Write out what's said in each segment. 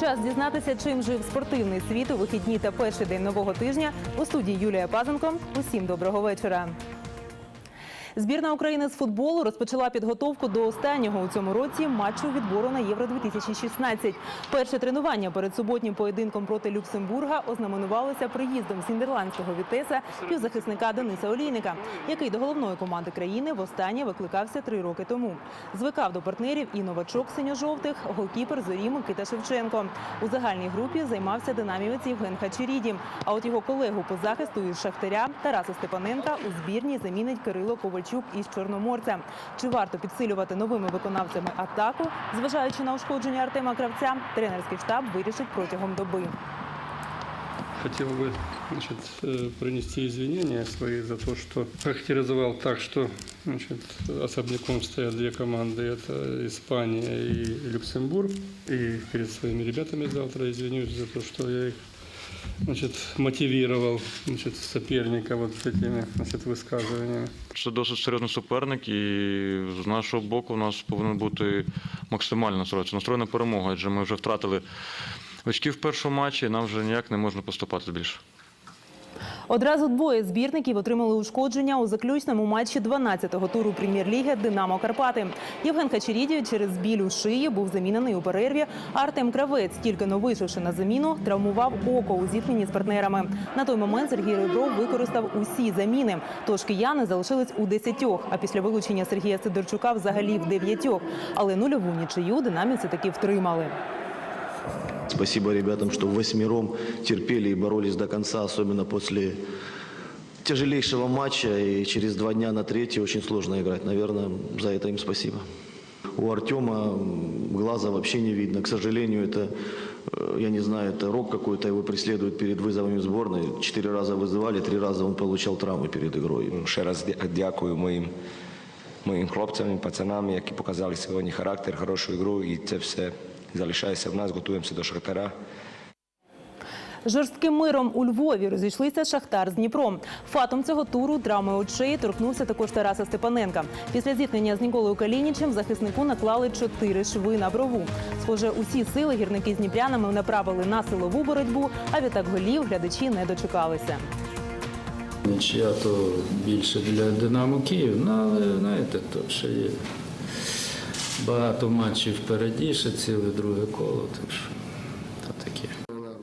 Час дізнатися, чим жив спортивний світ у вихідні та перший день нового тижня. У студії Юлія Пазенко. Усім доброго вечора. Збірна України з футболу розпочала підготовку до останнього у цьому році матчу відбору на Євро 2016 Перше тренування перед суботнім поєдинком проти Люксембурга ознаменувалося приїздом з нідерландського вітеса півзахисника Дениса Олійника, який до головної команди країни востаннє викликався три роки тому. Звикав до партнерів і новачок синьо-жовтих, голкіпер зорі Микита Шевченко. У загальній групі займався динамівець Євген Хачеріді. А от його колегу по захисту із Шахтаря Тараса Степаненка у збірні замінить Кирило Ковальчук із Чорноморця. Чи варто підсилювати новими виконавцями атаку, зважаючи на ушкодження Артема Кравця, тренерський штаб вирішить протягом доби. Хотел бы значит, э, принести извинения свои за то, что характеризовал так, что значит, особняком стоят две команды. Это Испания и Люксембург. И перед своими ребятами завтра извинюсь за то, что я их значит, мотивировал значит, соперника вот этими значит, высказываниями. Це досить серйозний суперник, і з нашого боку у нас повинен бути максимально настрой. Це настрой на перемогу, адже ми вже втратили очки в першому матчі, і нам вже ніяк не можна поступати більше. Одразу двоє збірників отримали ушкодження у заключному матчі 12-го туру прем'єр-ліги Динамо Карпати. Євген Хачерідій через біль у шиї був замінений у перерві. Артем Кравець, тільки но вийшовши на заміну, травмував око у зіткненні з партнерами. На той момент Сергій Ребров використав усі заміни. Тож кияни залишились у десятьох. А після вилучення Сергія Сидорчука взагалі в дев'ятьох. Але нульову нічию динамівці таки втримали. Спасибо ребятам, что восьмером терпели и боролись до конца, особенно после тяжелейшего матча. И через два дня на третий очень сложно играть. Наверное, за это им спасибо. У Артема м, глаза вообще не видно. К сожалению, это, э, я не знаю, это рок какой-то его преследует перед вызовами в сборной. Четыре раза вызывали, три раза он получал травмы перед игрой. Ще раз дя- дякую моїм, моїм хлопцям і пацанам, які показали сьогодні характер, хорошу ігру, і це все залишається в нас. Готуємося до Шахтаря. Жорстким миром у Львові розійшлися Шахтар з Дніпром. Фатом цього туру травми очей торкнувся також Тараса Степаненка. Після зіткнення з Ніколою Калінічем захиснику наклали чотири шви на брову. Схоже, усі сили гірники з дніпрянами направили на силову боротьбу, а відтак голів глядачі не дочекалися. Нічия то більше для Динамо Київ, ну але знаєте, то ще є багато матчів впереді, ще ціле друге коло, так що то таке.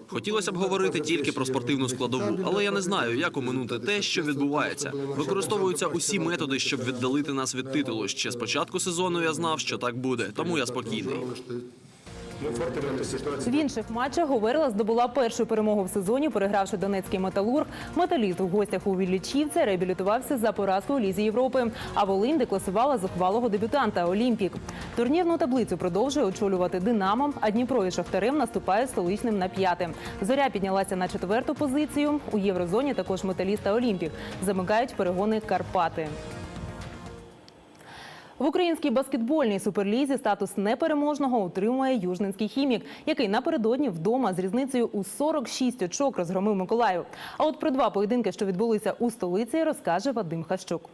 Хотілося б говорити тільки про спортивну складову, але я не знаю, як оминути те, що відбувається. Використовуються усі методи, щоб віддалити нас від титулу. Ще з початку сезону я знав, що так буде, тому я спокійний. В інших матчах Говерла здобула першу перемогу в сезоні, перегравши Донецький металург. Металіст у гостях у Віллічівця реабілітувався за поразку у Лізі Європи. А Волинь декласувала зухвалого дебютанта Олімпік. Турнірну таблицю продовжує очолювати Динамо, а Дніпро і Шахтарем наступає столичним на п'яте. Зоря піднялася на четверту позицію. У єврозоні також металіст та Олімпік. Замикають перегони Карпати. В українській баскетбольній суперлізі статус непереможного утримує Южненський хімік, який напередодні вдома з різницею у 46 очок розгромив Миколаїв. А от про два поєдинки, що відбулися у столиці, розкаже Вадим Хащук.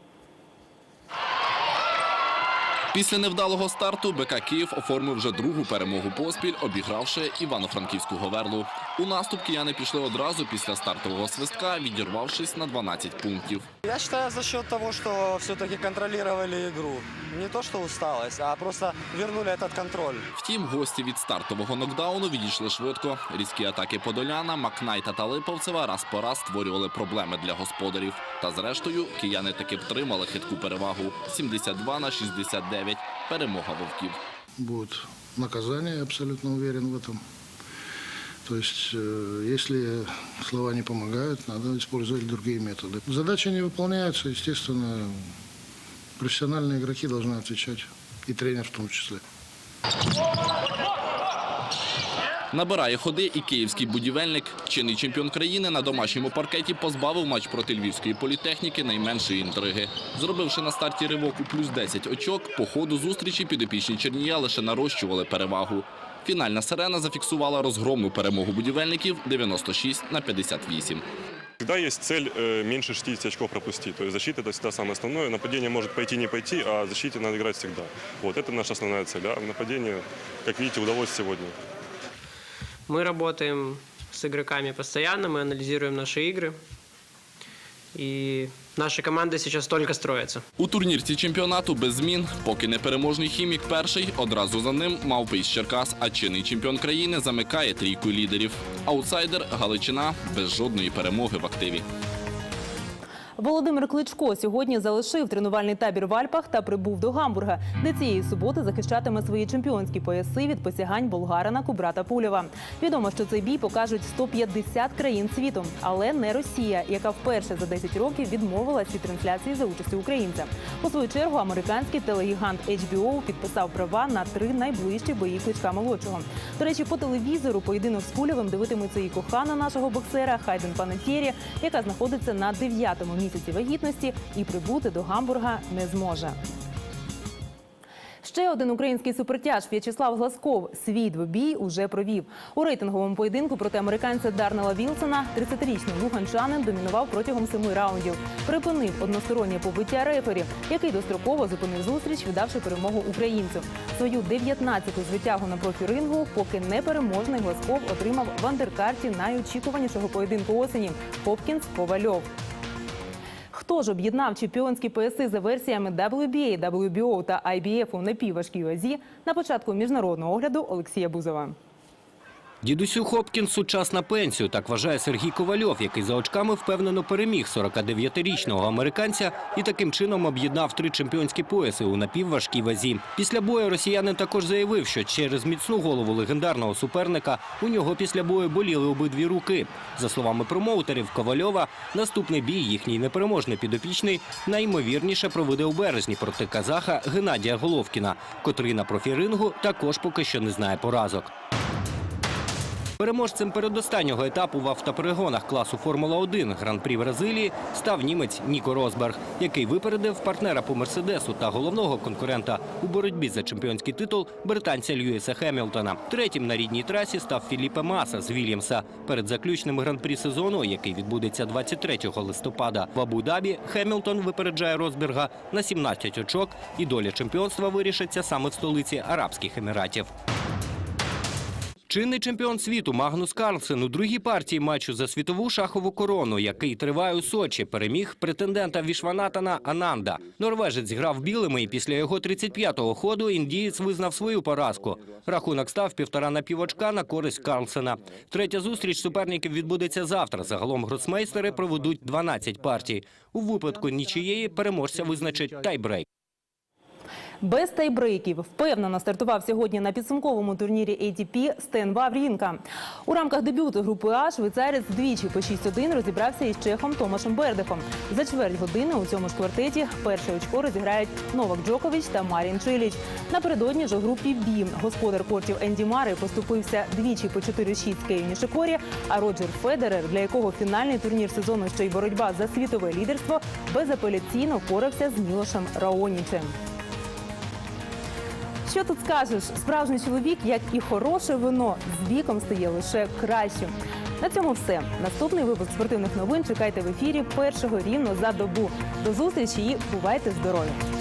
Після невдалого старту БК Київ оформив вже другу перемогу поспіль, обігравши Івано-Франківську Говерлу. У наступ кияни пішли одразу після стартового свистка, відірвавшись на 12 пунктів. Я считаю за счет того, что все-таки контролировали игру. Не то, что усталость, а просто вернули этот контроль. Втім, гості від стартового нокдауну відійшли швидко. Різкі атаки Подоляна, Макнайта та Липовцева раз по раз створювали проблеми для господарів. Та зрештою кияни таки втримали хитку перевагу 72 на 69. Перемога вовків. будет наказание, я абсолютно уверен в этом. То есть, э, если слова не помогают, надо использовать другие методы. Задачи не выполняются, естественно, профессиональные игроки должны отвечать, и тренер в том числе. Набирає ходи і київський будівельник. Чинний чемпіон країни на домашньому паркеті позбавив матч проти львівської політехніки найменшої інтриги. Зробивши на старті ривок у плюс 10 очок, по ходу зустрічі підопічні Чернія лише нарощували перевагу. Фінальна сирена зафіксувала розгромну перемогу будівельників 96 на 58. Всегда есть цель э, меньше 60 очков пропустить. То есть защита это всегда самое основное. Нападение может пойти не пойти, а в защите надо играть всегда. Вот это наша основная цель. А нападение, как видите, удалось сегодня. Мы работаем с игроками постоянно, мы анализируем наши игры. И наша команда сейчас только строится. У турнірці чемпіонату без змін, поки непереможний хімік перший, одразу за ним мав із Черкас, а чинний чемпіон країни замикає трійку лідерів. Аутсайдер Галичина без жодної перемоги в активі. Володимир Кличко сьогодні залишив тренувальний табір в Альпах та прибув до Гамбурга, де цієї суботи захищатиме свої чемпіонські пояси від посягань болгарина Кубрата Пулєва. Відомо, що цей бій покажуть 150 країн світу, але не Росія, яка вперше за 10 років відмовилась від трансляції за участі українця. У свою чергу американський телегігант HBO підписав права на три найближчі бої Кличка молодшого. До речі, по телевізору поєдинок з Пулєвим дивитиметься і кохана нашого боксера Хайден Панетєрі, яка знаходиться на дев'ятому місяці вагітності і прибути до Гамбурга не зможе. Ще один український супертяж В'ячеслав Гласков свій двобій уже провів. У рейтинговому поєдинку проти американця Дарнела Вілсона 30-річний луганчанин домінував протягом семи раундів. Припинив одностороннє побиття рефері, який достроково зупинив зустріч, віддавши перемогу українцю. Свою 19-ту звитягу на профі-рингу, поки непереможний Гласков отримав в андеркарті найочікуванішого поєдинку осені Хопкінс Ковальов. Хто ж об'єднав чемпіонські пояси за версіями WBA, WBO та IBF у напівважкій вазі на початку міжнародного огляду Олексія Бузова? Дідусю Хопкінсу час на пенсію, так вважає Сергій Ковальов, який за очками впевнено переміг 49-річного американця і таким чином об'єднав три чемпіонські пояси у напівважкій вазі. Після бою росіянин також заявив, що через міцну голову легендарного суперника у нього після бою боліли обидві руки. За словами промоутерів Ковальова, наступний бій їхній непереможний підопічний найімовірніше проведе у березні проти казаха Геннадія Головкіна, котрий на профірингу також поки що не знає поразок. Переможцем передостаннього етапу в автоперегонах класу Формула-1 Гран-прі Бразилії став німець Ніко Росберг, який випередив партнера по Мерседесу та головного конкурента у боротьбі за чемпіонський титул британця Льюіса Хемілтона. Третім на рідній трасі став Філіппе Маса з Вільямса. Перед заключним гран-прі сезону, який відбудеться 23 листопада в Абу-Дабі, Хемілтон випереджає Росберга на 17 очок, і доля чемпіонства вирішиться саме в столиці Арабських Еміратів. Чинний чемпіон світу Магнус Карлсен у другій партії матчу за світову шахову корону, який триває у Сочі, переміг претендента Вішванатана Ананда. Норвежець грав білими, і після його 35-го ходу індієць визнав свою поразку. Рахунок став півтора на півочка на користь Карлсена. Третя зустріч суперників відбудеться завтра. Загалом гроцмейстери проведуть 12 партій. У випадку нічиєї переможця визначить тайбрейк. Без тайбрейків впевнено стартував сьогодні на підсумковому турнірі ATP Стен Ваврінка. У рамках дебюту групи А швейцарець двічі по 6-1 розібрався із чехом Томашем Бердихом. За чверть години у цьому ж квартеті перше очко розіграють Новак Джокович та Марін Чиліч. Напередодні ж у групі Бі господар кортів Енді Мари поступився двічі по 4-6 Кею Нішикорі, а Роджер Федерер, для якого фінальний турнір сезону ще й боротьба за світове лідерство, безапеляційно впорався з Мілошем Раонічем. Що тут скажеш? Справжній чоловік, як і хороше вино, з віком стає лише кращим. На цьому все. Наступний випуск спортивних новин чекайте в ефірі першого рівно за добу. До зустрічі і бувайте здорові!